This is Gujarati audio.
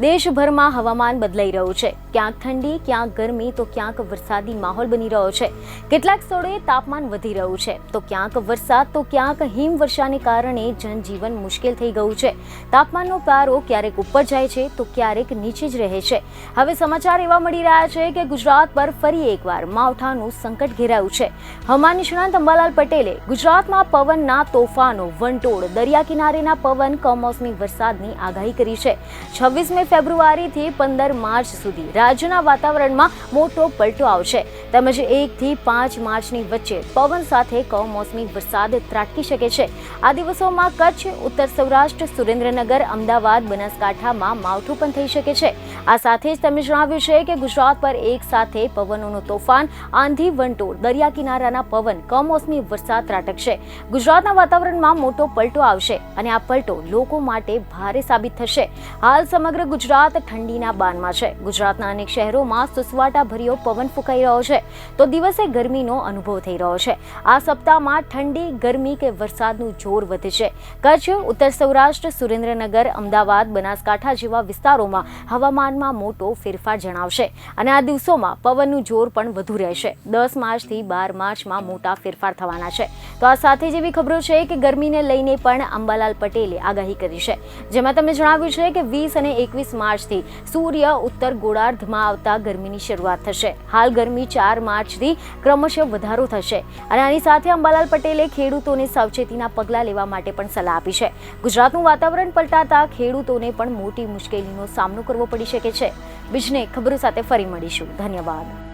દેશભરમાં હવામાન બદલાઈ રહ્યું છે. ક્યાંક ઠંડી, ક્યાંક ગરમી, તો ક્યાંક વરસાદી માહોલ બની રહ્યો છે. કેટલાક સ્થળોએ તાપમાન વધી રહ્યું છે. તો ક્યાંક વરસાદ, તો ક્યાંક હિમવર્ષાને કારણે જનજીવન મુશ્કેલ થઈ ગયું છે. તાપમાનનો પારો ક્યારેક ઉપર જાય છે, તો ક્યારેક નીચે જ રહે છે. હવે સમાચાર એવા મળી રહ્યા છે કે ગુજરાત પર ફરી એકવાર માવઠાનું સંકટ ઘેરાયું છે. હવામાન નિષ્ણાંત અંબાલાલ પટેલે ગુજરાતમાં પવનના તોફાનો, વંટોળ, દરિયા કિનારેના પવન કમોસમી વરસાદની આગાહી કરી છે. છવ્વીસમી ફેબ્રુઆરીથી પંદર માર્ચ સુધી રાજ્યના વાતાવરણમાં મોટો પલટો આવશે. તેમજ એકથી પાંચ માર્ચની વચ્ચે પવન સાથે કમોસમી વરસાદ ત્રાટકી શકે છે. આ દિવસોમાં કચ્છ, ઉત્તર સૌરાષ્ટ્ર, સુરેન્દ્રનગર, અમદાવાદ, બનાસકાંઠામાં માવઠું પણ થઈ શકે છે. આ સાથે જ તેમણે જણાવ્યું છે કે ગુજરાત પર એક સાથે પવનોનું તોફાન, આંધી, વંટોળ, દરિયા કિનારાના પવન કમોસમી વરસાદ ત્રાટકશે. ગુજરાતના વાતાવરણમાં મોટો પલટો આવશે અને આ પલટો લોકો માટે ભારે સાબિત થશે. હાલ સમગ્ર ગુજરાત ઠંડીના બાનમાં છે. ગુજરાતના અનેક શહેરોમાં સુસવાટા ભર્યો પવન ફૂંકાઈ રહ્યો છે. તો દિવસે ગરમીનો અનુભવ થઈ રહ્યો છે. આ સપ્તાહમાં ઠંડી, ગરમી કે વરસાદનું જોર વધશે કચ્છ, ઉત્તર સૌરાષ્ટ્ર, સુરેન્દ્રનગર, અમદાવાદ, બનાસકાંઠા જેવા વિસ્તારોમાં હવામાનમાં મોટો ફેરફાર જણાવશે અને આ દિવસોમાં પવનનું જોર પણ વધુ રહેશે. દસ માર્ચથી બાર માર્ચમાં મોટા ફેરફાર થવાના છે. તો આ સાથે જેવી ખબરો છે કે ગરમીને લઈને પણ અંબાલાલ પટેલે આગાહી કરી છે. જેમાં તમે જણાવ્યું છે કે વીસ અને એકવીસ માર્ચથી સૂર્ય, ઉત્તર ગોળાર્ધમાં આવતા ગરમીની શરૂઆત થશે. હાલ ગરમી ચાર માર્ચથી ક્રમશઃ વધારો થશે. અને આની સાથે અંબાલાલ પટેલે ખેડૂતોને સાવચેતીના પગલાં લેવા માટે પણ સલાહ આપી છે. ગુજરાતનું વાતાવરણ પલટાતા ખેડૂતોને પણ મોટી મુશ્કેલીનો સામનો કરવો પડી શકે છે. બીજને ખબરો સાથે ફરી મળીશું. ધન્યવાદ.